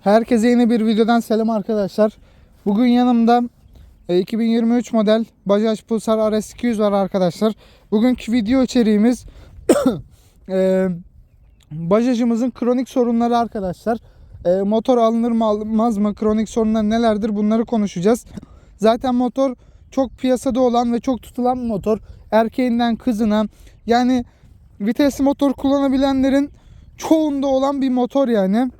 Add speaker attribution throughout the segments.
Speaker 1: Herkese yeni bir videodan selam arkadaşlar. Bugün yanımda e, 2023 model Bajaj Pulsar RS 200 var arkadaşlar. Bugünkü video içeriğimiz e, Bajaj'ımızın kronik sorunları arkadaşlar. E, motor alınır mı alınmaz mı? Kronik sorunlar nelerdir? Bunları konuşacağız. Zaten motor çok piyasada olan ve çok tutulan motor. Erkeğinden kızına yani vitesli motor kullanabilenlerin çoğunda olan bir motor yani.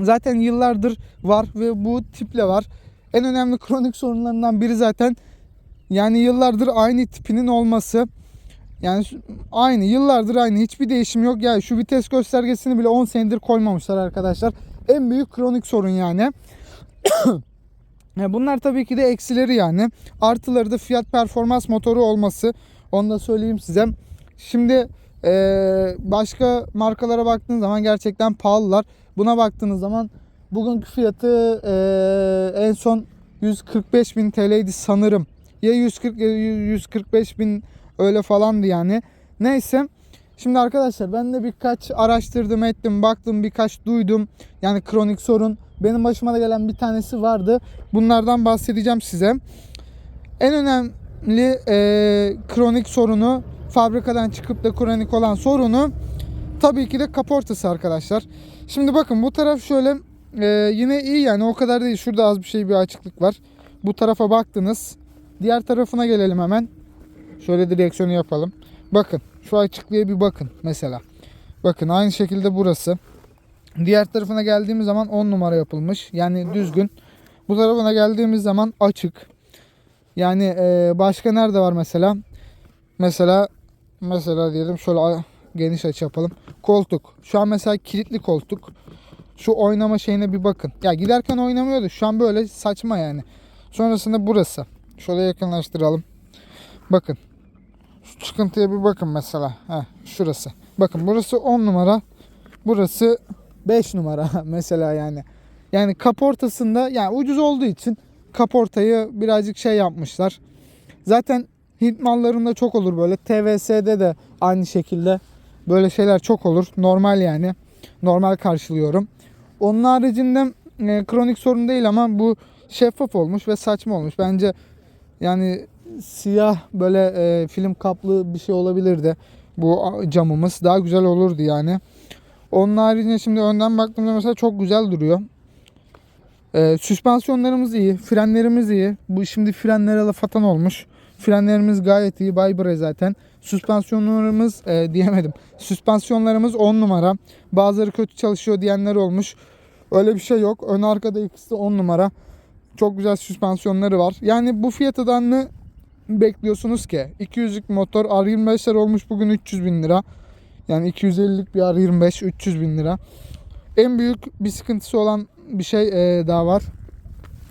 Speaker 1: Zaten yıllardır var ve bu tiple var. En önemli kronik sorunlarından biri zaten yani yıllardır aynı tipinin olması. Yani aynı yıllardır aynı hiçbir değişim yok. Yani şu vites göstergesini bile 10 senedir koymamışlar arkadaşlar. En büyük kronik sorun yani. Ya Bunlar tabii ki de eksileri yani. Artıları da fiyat performans motoru olması. Onu da söyleyeyim size. Şimdi başka markalara baktığınız zaman gerçekten pahalılar. Buna baktığınız zaman bugünkü fiyatı eee, en son 145 bin TL'ydi sanırım. Ya 140 ya 145 bin öyle falandı yani. Neyse. Şimdi arkadaşlar ben de birkaç araştırdım ettim baktım birkaç duydum. Yani kronik sorun. Benim başıma da gelen bir tanesi vardı. Bunlardan bahsedeceğim size. En önemli e, kronik sorunu fabrikadan çıkıp da kronik olan sorunu tabii ki de kaportası arkadaşlar. Şimdi bakın bu taraf şöyle e, yine iyi yani o kadar değil. Şurada az bir şey bir açıklık var. Bu tarafa baktınız. Diğer tarafına gelelim hemen. Şöyle direksiyonu yapalım. Bakın şu açıklığa bir bakın mesela. Bakın aynı şekilde burası. Diğer tarafına geldiğimiz zaman 10 numara yapılmış. Yani düzgün. Bu tarafına geldiğimiz zaman açık. Yani e, başka nerede var mesela? Mesela mesela diyelim şöyle geniş açı yapalım. Koltuk. Şu an mesela kilitli koltuk. Şu oynama şeyine bir bakın. Ya giderken oynamıyordu. Şu an böyle saçma yani. Sonrasında burası. Şöyle yakınlaştıralım. Bakın. Şu çıkıntıya bir bakın mesela. Heh, şurası. Bakın burası 10 numara. Burası 5 numara mesela yani. Yani kaportasında yani ucuz olduğu için kaportayı birazcık şey yapmışlar. Zaten Hint mallarında çok olur böyle. TVS'de de aynı şekilde böyle şeyler çok olur. Normal yani. Normal karşılıyorum. Onun haricinde e, kronik sorun değil ama bu şeffaf olmuş ve saçma olmuş. Bence yani siyah böyle e, film kaplı bir şey olabilirdi. Bu camımız daha güzel olurdu yani. Onun haricinde şimdi önden baktığımda mesela çok güzel duruyor. Ee, süspansiyonlarımız iyi, frenlerimiz iyi. Bu şimdi frenlere laf atan olmuş. Frenlerimiz gayet iyi, Baybre zaten. Süspansiyonlarımız e, diyemedim. Süspansiyonlarımız 10 numara. Bazıları kötü çalışıyor diyenler olmuş. Öyle bir şey yok. Ön arkada ikisi de 10 numara. Çok güzel süspansiyonları var. Yani bu fiyatından ne bekliyorsunuz ki? 200'lük motor R25'ler olmuş bugün 300 bin lira. Yani 250'lik bir R25 300 bin lira. En büyük bir sıkıntısı olan bir şey e, daha var.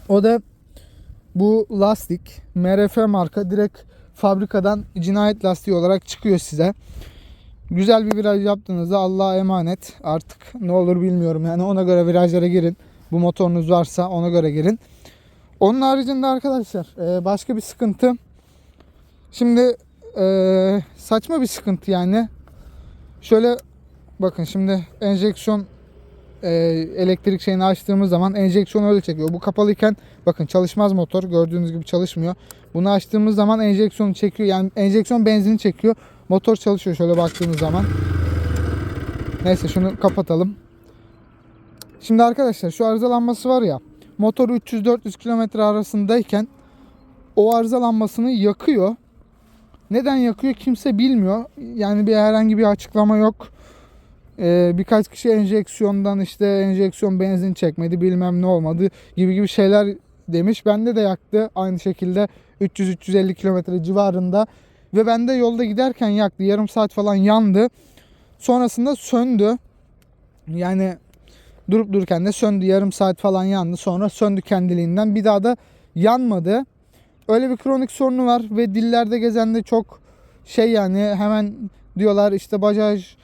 Speaker 1: O da bu lastik. MRF marka direkt fabrikadan cinayet lastiği olarak çıkıyor size. Güzel bir viraj yaptığınızda Allah'a emanet. Artık ne olur bilmiyorum. Yani ona göre virajlara girin. Bu motorunuz varsa ona göre girin. Onun haricinde arkadaşlar e, başka bir sıkıntı. Şimdi e, saçma bir sıkıntı yani. Şöyle bakın şimdi enjeksiyon e, elektrik şeyini açtığımız zaman enjeksiyon öyle çekiyor. Bu kapalıyken bakın çalışmaz motor. Gördüğünüz gibi çalışmıyor. Bunu açtığımız zaman enjeksiyonu çekiyor. Yani enjeksiyon benzini çekiyor. Motor çalışıyor şöyle baktığımız zaman. Neyse şunu kapatalım. Şimdi arkadaşlar şu arızalanması var ya. Motor 300-400 km arasındayken o arızalanmasını yakıyor. Neden yakıyor kimse bilmiyor. Yani bir herhangi bir açıklama yok. Ee, birkaç kişi enjeksiyondan işte enjeksiyon benzin çekmedi bilmem ne olmadı gibi gibi şeyler demiş. Bende de yaktı aynı şekilde 300-350 kilometre civarında ve bende yolda giderken yaktı. Yarım saat falan yandı. Sonrasında söndü. Yani durup dururken de söndü. Yarım saat falan yandı. Sonra söndü kendiliğinden. Bir daha da yanmadı. Öyle bir kronik sorunu var ve dillerde gezen de çok şey yani hemen diyorlar işte Bajaj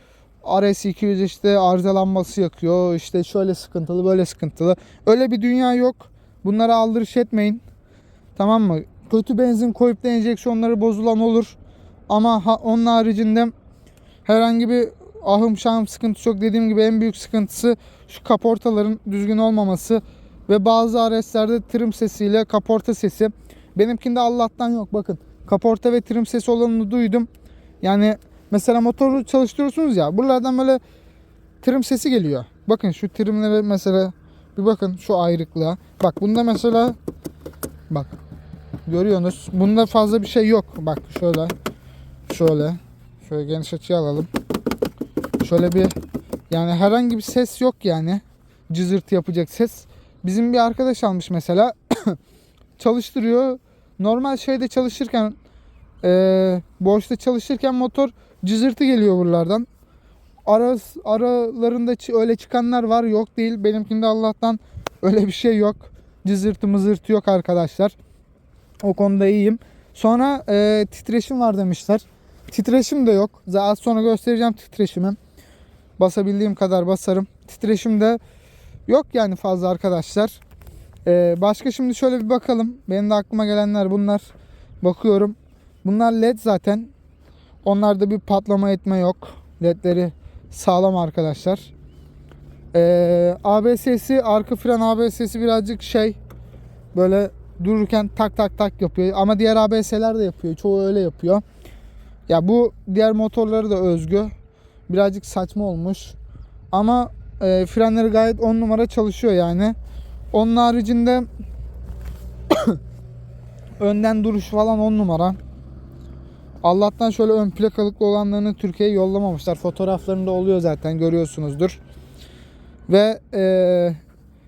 Speaker 1: RS200 işte arızalanması yakıyor. işte şöyle sıkıntılı böyle sıkıntılı. Öyle bir dünya yok. Bunlara aldırış etmeyin. Tamam mı? Kötü benzin koyup da enjeksiyonları bozulan olur. Ama ha, onun haricinde herhangi bir ahım şahım sıkıntısı yok. Dediğim gibi en büyük sıkıntısı şu kaportaların düzgün olmaması ve bazı areslerde trim sesiyle kaporta sesi. Benimkinde Allah'tan yok. Bakın kaporta ve trim sesi olanını duydum. Yani mesela motoru çalıştırıyorsunuz ya. Buralardan böyle trim sesi geliyor. Bakın şu trimlere mesela bir bakın şu ayrıklığa. Bak bunda mesela bak görüyorsunuz. Bunda fazla bir şey yok. Bak şöyle şöyle şöyle geniş açıya alalım. Şöyle bir yani herhangi bir ses yok yani. Cızırtı yapacak ses. Bizim bir arkadaş almış mesela. çalıştırıyor. Normal şeyde çalışırken eee boşta çalışırken motor cızırtı geliyor buralardan. Ara, aralarında öyle çıkanlar var yok değil. Benimkinde Allah'tan öyle bir şey yok. Cızırtı mızırtı yok arkadaşlar. O konuda iyiyim. Sonra eee, titreşim var demişler. Titreşim de yok. Az sonra göstereceğim titreşimi. Basabildiğim kadar basarım. Titreşim de yok yani fazla arkadaşlar. Ee, başka şimdi şöyle bir bakalım. Benim de aklıma gelenler bunlar. Bakıyorum. Bunlar led zaten. Onlarda bir patlama etme yok. Ledleri sağlam arkadaşlar. Ee, ABS'si arka fren ABS'si birazcık şey böyle dururken tak tak tak yapıyor. Ama diğer ABS'ler de yapıyor. Çoğu öyle yapıyor. Ya bu diğer motorları da özgü. Birazcık saçma olmuş. Ama e, frenleri gayet 10 numara çalışıyor yani. Onun haricinde önden duruş falan 10 numara. Allah'tan şöyle ön plakalıklı olanlarını Türkiye'ye yollamamışlar. Fotoğraflarında oluyor zaten görüyorsunuzdur. Ve e,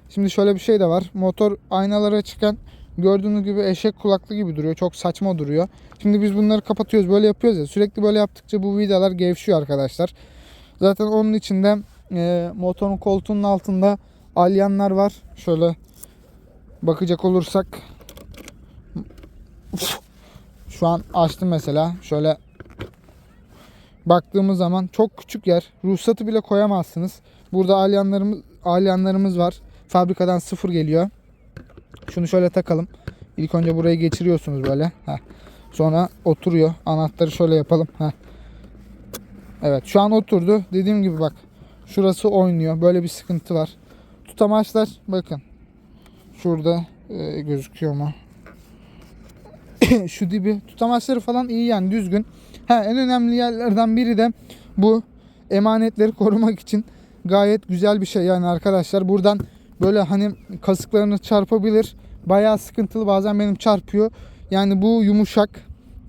Speaker 1: şimdi şöyle bir şey de var. Motor aynalara çıkan gördüğünüz gibi eşek kulaklı gibi duruyor. Çok saçma duruyor. Şimdi biz bunları kapatıyoruz. Böyle yapıyoruz ya. Sürekli böyle yaptıkça bu vidalar gevşiyor arkadaşlar. Zaten onun içinde e, motorun koltuğunun altında alyanlar var. Şöyle bakacak olursak şu an açtım mesela. Şöyle baktığımız zaman çok küçük yer. Ruhsatı bile koyamazsınız. Burada alyanlarımız alyanlarımız var. Fabrikadan sıfır geliyor. Şunu şöyle takalım. İlk önce burayı geçiriyorsunuz böyle. Heh. Sonra oturuyor. Anahtarı şöyle yapalım. Heh. Evet şu an oturdu. Dediğim gibi bak. Şurası oynuyor. Böyle bir sıkıntı var. Tutamaçlar bakın. Şurada e, gözüküyor mu? Şu dibi. Tutamaçları falan iyi yani düzgün. Ha, en önemli yerlerden biri de bu emanetleri korumak için gayet güzel bir şey yani arkadaşlar. Buradan böyle hani kasıklarını çarpabilir. Bayağı sıkıntılı bazen benim çarpıyor. Yani bu yumuşak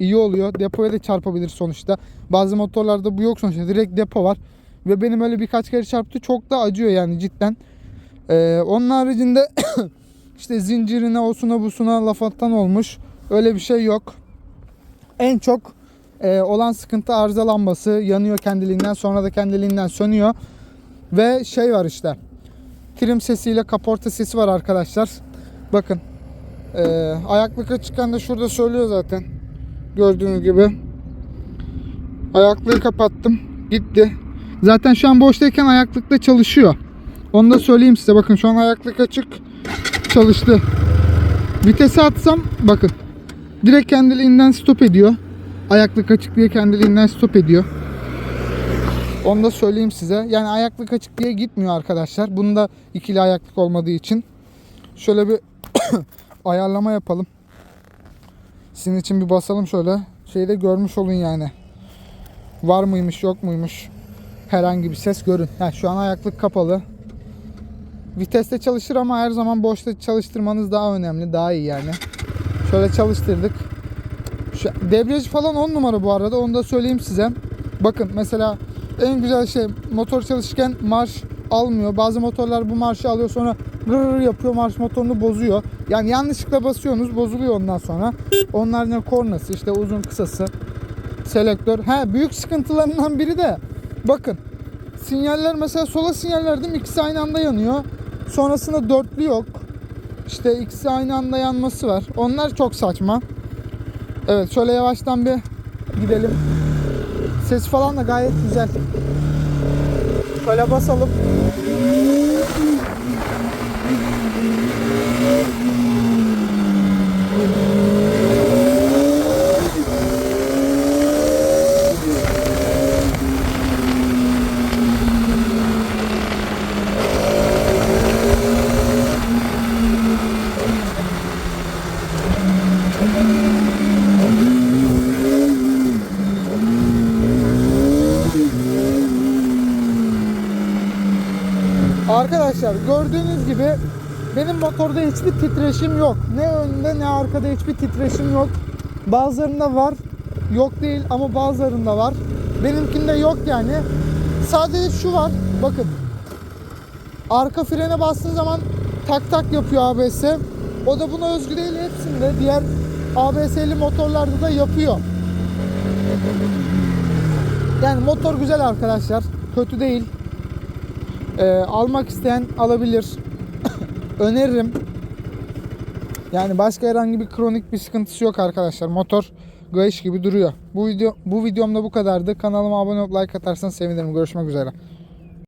Speaker 1: iyi oluyor. Depoya da çarpabilir sonuçta. Bazı motorlarda bu yok sonuçta. Direkt depo var. Ve benim öyle birkaç kere çarptı. Çok da acıyor yani cidden. Ee, onun haricinde işte zincirine, osuna, busuna laf olmuş. Öyle bir şey yok. En çok e, olan sıkıntı arıza lambası. Yanıyor kendiliğinden sonra da kendiliğinden sönüyor. Ve şey var işte. Trim sesiyle kaporta sesi var arkadaşlar. Bakın. E, ayaklık çıkan da şurada söylüyor zaten. Gördüğünüz gibi. Ayaklığı kapattım. Gitti. Zaten şu an boştayken ayaklıkla çalışıyor. Onu da söyleyeyim size. Bakın şu an ayaklık açık. Çalıştı. Vitese atsam bakın. Direkt kendiliğinden stop ediyor. Ayaklık açık diye kendiliğinden stop ediyor. Onu da söyleyeyim size. Yani ayaklık açık diye gitmiyor arkadaşlar. Bunda ikili ayaklık olmadığı için. Şöyle bir ayarlama yapalım. Sizin için bir basalım şöyle. Şeyde görmüş olun yani. Var mıymış yok muymuş. Herhangi bir ses görün. Ha, şu an ayaklık kapalı. Viteste çalışır ama her zaman boşta çalıştırmanız daha önemli. Daha iyi yani. Şöyle çalıştırdık. Şu, debriyaj falan 10 numara bu arada. Onu da söyleyeyim size. Bakın mesela en güzel şey motor çalışırken marş almıyor. Bazı motorlar bu marşı alıyor sonra rır yapıyor marş motorunu bozuyor. Yani yanlışlıkla basıyorsunuz bozuluyor ondan sonra. Onlar ne kornası işte uzun kısası selektör. Ha büyük sıkıntılarından biri de bakın sinyaller mesela sola sinyal verdim ikisi aynı anda yanıyor. Sonrasında dörtlü yok. İşte ikisi aynı anda yanması var. Onlar çok saçma. Evet şöyle yavaştan bir gidelim. Ses falan da gayet güzel. Şöyle basalım. Arkadaşlar gördüğünüz gibi benim motorda hiçbir titreşim yok. Ne önde ne arkada hiçbir titreşim yok. Bazılarında var. Yok değil ama bazılarında var. Benimkinde yok yani. Sadece şu var. Bakın. Arka frene bastığın zaman tak tak yapıyor ABS. O da buna özgü değil hepsinde. Diğer ABS'li motorlarda da yapıyor. Yani motor güzel arkadaşlar. Kötü değil. Ee, almak isteyen alabilir. Öneririm. Yani başka herhangi bir kronik bir sıkıntısı yok arkadaşlar. Motor gayış gibi duruyor. Bu video bu videomda bu kadardı. Kanalıma abone olup like atarsanız sevinirim. Görüşmek üzere.